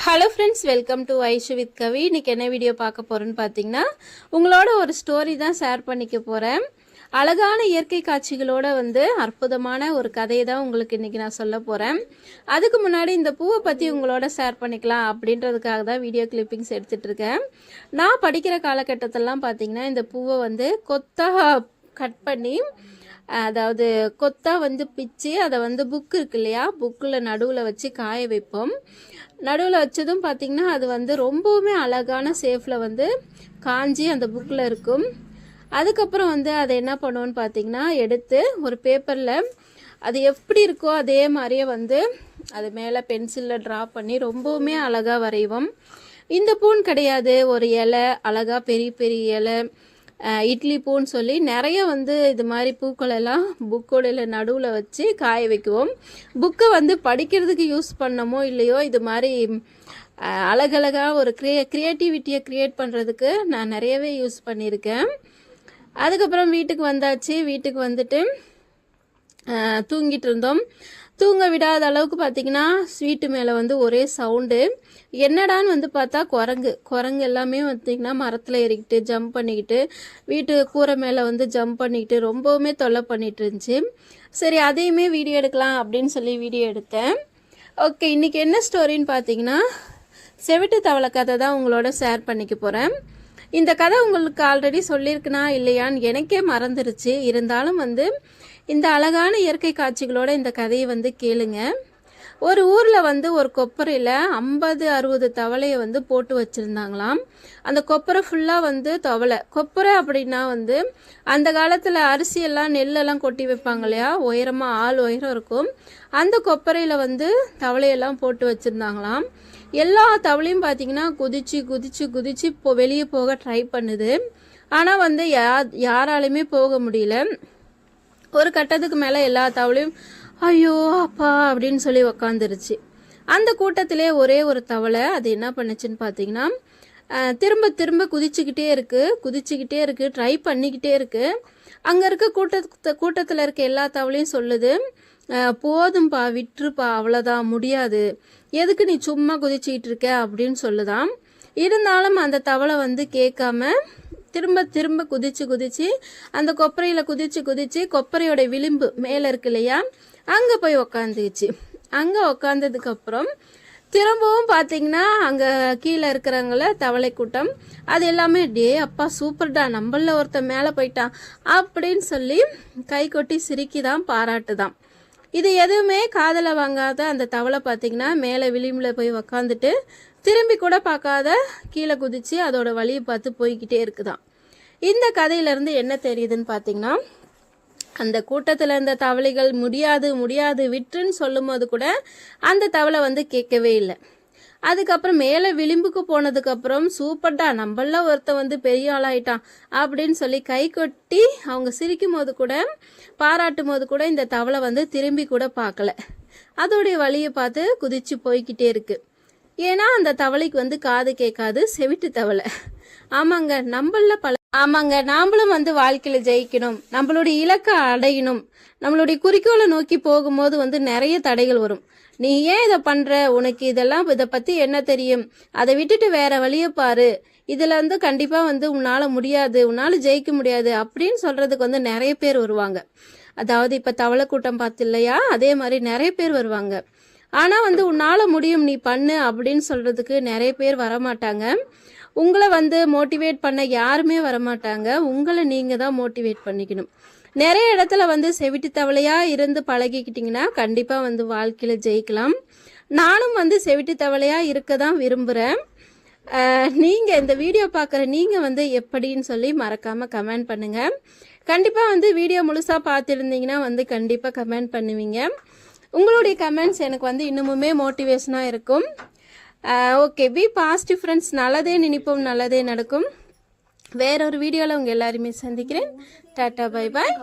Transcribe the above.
Hello friends welcome to Aishu with Kavi இன்னைக்கு என்ன video பார்க்க போகிறோன்னு பார்த்தீங்கன்னா உங்களோட ஒரு ஸ்டோரி தான் ஷேர் பண்ணிக்க போகிறேன் அழகான இயற்கை காட்சிகளோட வந்து அற்புதமான ஒரு கதையை தான் உங்களுக்கு இன்றைக்கி நான் சொல்ல போகிறேன் அதுக்கு முன்னாடி இந்த பூவை பற்றி உங்களோட ஷேர் பண்ணிக்கலாம் அப்படின்றதுக்காக தான் வீடியோ கிளிப்பிங்ஸ் எடுத்துகிட்ருக்கேன் நான் படிக்கிற காலகட்டத்திலலாம் பார்த்தீங்கன்னா இந்த பூவை வந்து கொத்தாக கட் பண்ணி அதாவது கொத்தா வந்து பிச்சு அதை வந்து புக்கு இருக்கு இல்லையா? புக்கில் நடுவில் வச்சு காய வைப்போம். நடுவில் வச்சதும் பார்த்திங்கன்னா அது வந்து ரொம்பவுமே அழகான சேஃபில் வந்து காஞ்சி அந்த புக்கில் இருக்கும். அதுக்கப்புறம் வந்து அதை என்ன பண்ணுவோன்னு பார்த்தீங்கன்னா எடுத்து ஒரு பேப்பரில் அது எப்படி இருக்கோ அதே மாதிரியே வந்து அது மேலே பென்சிலில் ட்ரா பண்ணி ரொம்பவுமே அழகாக வரைவோம். இந்த பூன் கிடையாது. ஒரு இலை அழகாக பெரிய பெரிய இலை இட்லி பூன்னு சொல்லி நிறைய வந்து இது மாதிரி பூக்கள் எல்லாம் புக்கோட நடுவில் வச்சு காய வைக்குவோம். புக்கை வந்து படிக்கிறதுக்கு யூஸ் பண்ணமோ இல்லையோ இது மாதிரி அழகழகாக ஒரு க்ரியே க்ரியேட்டிவிட்டியை க்ரியேட் பண்ணுறதுக்கு நான் நிறையவே யூஸ் பண்ணியிருக்கேன். அதுக்கப்புறம் வீட்டுக்கு வந்தாச்சு. வீட்டுக்கு வந்துட்டு தூங்கிட்டு இருந்தோம். தூங்க விடாத அளவுக்கு பார்த்தீங்கன்னா ஸ்வீட்டு மேலே வந்து ஒரே சவுண்டு என்னடான்னு வந்து பார்த்தா குரங்கு. குரங்கு எல்லாமே பார்த்தீங்கன்னா மரத்தில் ஏறிக்கிட்டு ஜம்ப் பண்ணிக்கிட்டு வீட்டு கூரை மேலே வந்து ஜம்ப் பண்ணிக்கிட்டு ரொம்பவுமே தொல்லை பண்ணிட்டு இருந்துச்சு. சரி அதையுமே வீடியோ எடுக்கலாம் அப்படின்னு சொல்லி வீடியோ எடுத்தேன். ஓகே இன்றைக்கி என்ன ஸ்டோரின்னு பார்த்தீங்கன்னா செவிட்டு தவளை கதை தான் உங்களோட ஷேர் பண்ணிக்க போகிறேன் இந்த கதை உங்களுக்கு ஆல்ரெடி சொல்லியிருக்குனா இல்லையான்னு எனக்கே மறந்துருச்சு. இருந்தாலும் வந்து இந்த அழகான இயற்கை காட்சிகளோட இந்த கதையை வந்து கேளுங்க. ஒரு ஊரில் வந்து ஒரு கொப்பரையில் ஐம்பது அறுபது தவளையை வந்து போட்டு வச்சுருந்தாங்களாம். அந்த கொப்பரை ஃபுல்லாக வந்து தவளை. கொப்பரை அப்படின்னா வந்து அந்த காலத்தில் அரிசியெல்லாம் நெல்லெல்லாம் கொட்டி வைப்பாங்க இல்லையா? உயரமாக ஆள் உயரம் இருக்கும். அந்த கொப்பரையில் வந்து தவளையெல்லாம் போட்டு வச்சுருந்தாங்களாம். எல்லா தவளையும் பார்த்தீங்கன்னா குதிச்சு குதிச்சு குதிச்சு இப்போ வெளியே போக ட்ரை பண்ணுது. ஆனால் வந்து யா யாராலையுமே போக முடியல. ஒரு கட்டத்துக்கு மேலே எல்லா தவளையும் ஐயோ அப்பா அப்படின்னு சொல்லி உக்காந்துருச்சு. அந்த கூட்டத்திலே ஒரே ஒரு தவளை அது என்ன பண்ணுச்சுன்னு பார்த்தீங்கன்னா திரும்ப திரும்ப குதிச்சுக்கிட்டே இருக்கு. குதிச்சுக்கிட்டே இருக்கு ட்ரை பண்ணிக்கிட்டே இருக்கு. அங்கே இருக்க கூட்டத்து கூட்டத்தில் இருக்க எல்லா தவளையும் சொல்லுது. போதும்பா விட்டுருப்பா அவ்வளோதான் முடியாது. எதுக்கு நீ சும்மா குதிச்சுக்கிட்டு இருக்க? அப்படின்னு சொல்லுதான் இருந்தாலும் அந்த தவளை வந்து கேட்காம திரும்ப திரும்ப குதிச்சு குதிச்சு அந்த கொப்பரையில் குதிச்சு குதிச்சு கொப்பரையோட விளிம்பு மேலே இருக்கு இல்லையா? அங்கே போய் உக்காந்துக்குச்சு அங்கே உக்காந்ததுக்கு அப்புறம் திரும்பவும் பார்த்தீங்கன்னா அங்கே கீழே இருக்கிறவங்கள தவளை கூட்டம். அது எல்லாமே டே அப்பா சூப்பர்டா நம்மள ஒருத்தன் மேலே போயிட்டான். அப்படின்னு சொல்லி கை கொட்டி சிரிக்கிதான் பாராட்டுதான். இது எதுவுமே காதல வாங்காத அந்த தவளை பார்த்தீங்கன்னா மேலே விளிம்பில் போய் உக்காந்துட்டு திரும்பி கூட பார்க்காத கீழே குதிச்சு அதோட வழியை பார்த்து போய்கிட்டே இருக்குதான். இந்த கதையிலேருந்து என்ன தெரியுதுன்னு பார்த்தீங்கன்னா அந்த கூட்டத்தில் இருந்த தவளைகள் முடியாது முடியாது விட்டுன்னு சொல்லும்போது கூட அந்த தவளை வந்து கேட்கவே இல்லை. அதுக்கப்புறம் மேலே விளிம்புக்கு போனதுக்கப்புறம் சூப்பர்டா நம்மள ஒருத்தன் வந்து பெரிய ஆளாயிட்டான் அப்படின்னு சொல்லி கை கொட்டி அவங்க சிரிக்கும் போது கூட பாராட்டும் போது கூட இந்த தவளை வந்து திரும்பி கூட பார்க்கல. அதோடைய வழியை பார்த்து குதிச்சு போய்கிட்டே இருக்கு. ஏன்னா அந்த தவளைக்கு வந்து காது கேட்காது செவிட்டு தவளை. ஆமாங்க நம்மள பல ஆமாங்க நாமளும் வந்து வாழ்க்கையில ஜெயிக்கணும். நம்மளுடைய இலக்கை அடையணும். நம்மளுடைய குறிக்கோளை நோக்கி போகும்போது வந்து நிறைய தடைகள் வரும். நீ ஏன் இதை பண்ற? உனக்கு இதெல்லாம் இதை பத்தி என்ன தெரியும்? அதை விட்டுட்டு வேற வழியை பாரு. இதுல வந்து கண்டிப்பா வந்து உன்னால முடியாது. உன்னால ஜெயிக்க முடியாது அப்படின்னு சொல்றதுக்கு வந்து நிறைய பேர் வருவாங்க. அதாவது இப்ப தவளை கூட்டம் பார்த்து இல்லையா அதே மாதிரி நிறைய பேர் வருவாங்க. ஆனா வந்து உன்னால முடியும் நீ பண்ணு அப்படின்னு சொல்றதுக்கு நிறைய பேர் வரமாட்டாங்க. உங்களை வந்து மோட்டிவேட் பண்ண யாருமே வரமாட்டாங்க. உங்களை நீங்கள் தான் மோட்டிவேட் பண்ணிக்கணும். நிறைய இடத்துல வந்து செவிட்டு தவளையாக இருந்து பழகிக்கிட்டிங்கன்னா கண்டிப்பாக வந்து வாழ்க்கையில் ஜெயிக்கலாம். நானும் வந்து செவிட்டு தவளையாக இருக்க தான் விரும்புகிறேன் நீங்கள் இந்த வீடியோ பார்க்குற நீங்கள் வந்து எப்படின்னு சொல்லி மறக்காமல் கமெண்ட் பண்ணுங்கள் கண்டிப்பாக வந்து வீடியோ முழுசாக பார்த்துருந்தீங்கன்னா வந்து கண்டிப்பாக கமெண்ட் பண்ணுவீங்க. உங்களுடைய கமெண்ட்ஸ் எனக்கு வந்து இன்னுமுமே மோட்டிவேஷனாக இருக்கும். ஓகே பி பாசிட்டிவ் ஃப்ரெண்ட்ஸ் நல்லதே நினைப்போம். நல்லதே நடக்கும். வேறொரு வீடியோவில் உங்கள் எல்லாருமே சந்திக்கிறேன். Tata bye bye